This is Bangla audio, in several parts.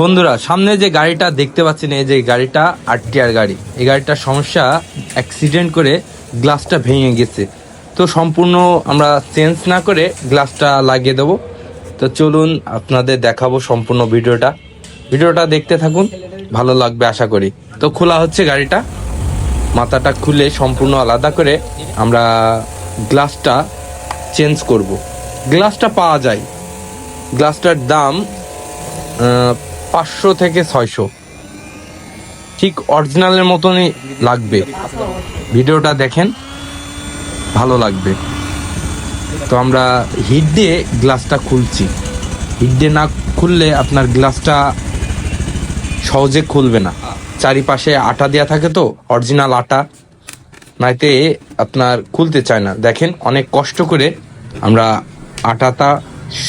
বন্ধুরা, সামনে যে গাড়িটা দেখতে পাচ্ছেন, এই যে গাড়িটা আরটিআর গাড়ি, এই গাড়িটার সমস্যা অ্যাক্সিডেন্ট করে গ্লাসটা ভেঙে গেছে। তো সম্পূর্ণ আমরা চেঞ্জ না করে গ্লাসটা লাগিয়ে দেবো। তো চলুন আপনাদের দেখাবো সম্পূর্ণ ভিডিওটা। ভিডিওটা দেখতে থাকুন, ভালো লাগবে আশা করি। তো খোলা হচ্ছে গাড়িটা। মাথাটা খুলে সম্পূর্ণ আলাদা করে আমরা গ্লাসটা চেঞ্জ করব। গ্লাসটা পাওয়া যায়। গ্লাসটার দাম পাঁচশো থেকে ছয়শো। ঠিক অরিজিনালের মতনই লাগবে। ভিডিওটা দেখেন, ভালো লাগবে। তো আমরা হিট দিয়ে গ্লাসটা খুলছি। হিট দিয়ে না খুললে আপনার গ্লাসটা সহজে খুলবে না। চারিপাশে আটা দেওয়া থাকে তো, অরিজিনাল আটা। নাইতে আপনার খুলতে চায় না। দেখেন, অনেক কষ্ট করে আমরা আটাটা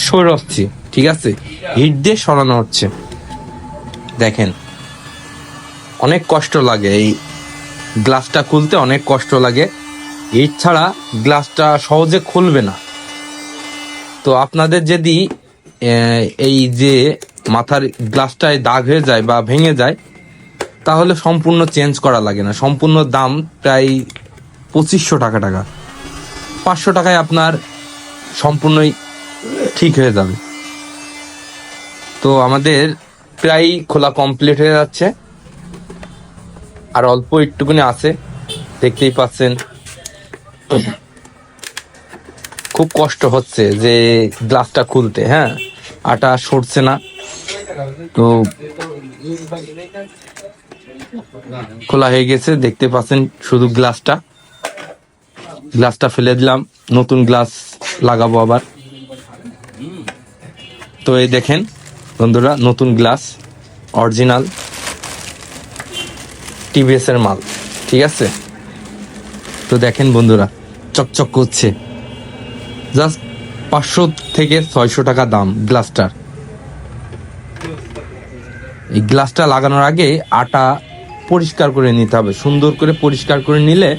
সরাচ্ছি ঠিক আছে? হিট দিয়ে সরানো হচ্ছে। দেখেন, অনেক কষ্ট লাগে এই গ্লাসটা খুলতে, অনেক কষ্ট লাগে। হিট ছাড়া গ্লাসটা সহজে খুলবে না। তো আপনাদের যদি এই যে মাথার গ্লাসটায় দাগ হয়ে যায় বা ভেঙে যায়, তাহলে সম্পূর্ণ চেঞ্জ করা লাগে না। সম্পূর্ণ দাম প্রায় পঁচিশশো টাকা টাকা। পাঁচশো টাকায় আপনার সম্পূর্ণই ঠিক হয়ে যাবে। তো আমাদের প্রায় খোলা কমপ্লিট হয়ে যাচ্ছে। আর অল্প একটুকুনি আছে, দেখতেই পাচ্ছেন। খুব কষ্ট হচ্ছে যে গ্লাসটা খুলতে হ্যাঁ? আটা সরছে না। তো খোলা হয়ে গেছে, দেখতে পাচ্ছেন শুধু গ্লাসটা গ্লাসটা ফেলে দিলাম, নতুন গ্লাস লাগাবো আবার। তো এই দেখেন বন্ধুরা, নতুন গ্লাস, অরিজিনাল টিভিএস এর মাল, ঠিক আছে? তো দেখেন বন্ধুরা, চকচক করছে। জাস্ট পাঁচশো থেকে ছয়শো টাকা দাম গ্লাসটার। এই গ্লাসটা লাগানোর আগে আটা পরিষ্কার করে নিতে হবে। সুন্দর করে পরিষ্কার করে নিলে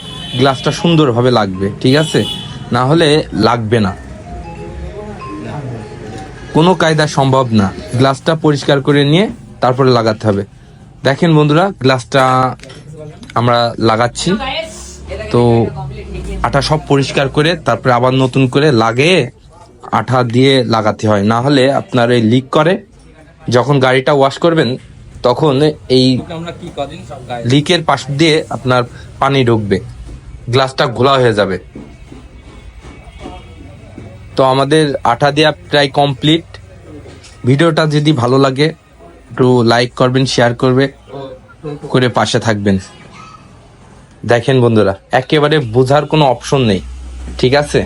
গ্লাসটা সুন্দরভাবে লাগবে, ঠিক আছে? না হলে লাগবে না। কোনো কায়দা সম্ভব না। গ্লাসটা পরিষ্কার করে নিয়ে তারপরে লাগাতে হবে। দেখেন বন্ধুরা, গ্লাসটা আমরা লাগাচ্ছি। তো আটা সব পরিষ্কার করে তারপরে আবার নতুন করে লাগিয়ে আঠা দিয়ে লাগাতে হয়। না হলে আপনার এই লিক করে। যখন গাড়িটা ওয়াশ করবেন, তখন এই লিকের পাশ দিয়ে আপনার পানি ঢুকবে। গ্লাসটা ঘোলা হয়ে যাবে। তো আমাদের আঠা দেওয়া প্রায় কমপ্লিট। ভিডিওটা যদি ভালো লাগে, একটু লাইক করবেন শেয়ার করবে, করে পাশে থাকবেন। দেখেন বন্ধুরা, একেবারে বোঝার কোনো অপশন নেই। ঠিক আছে?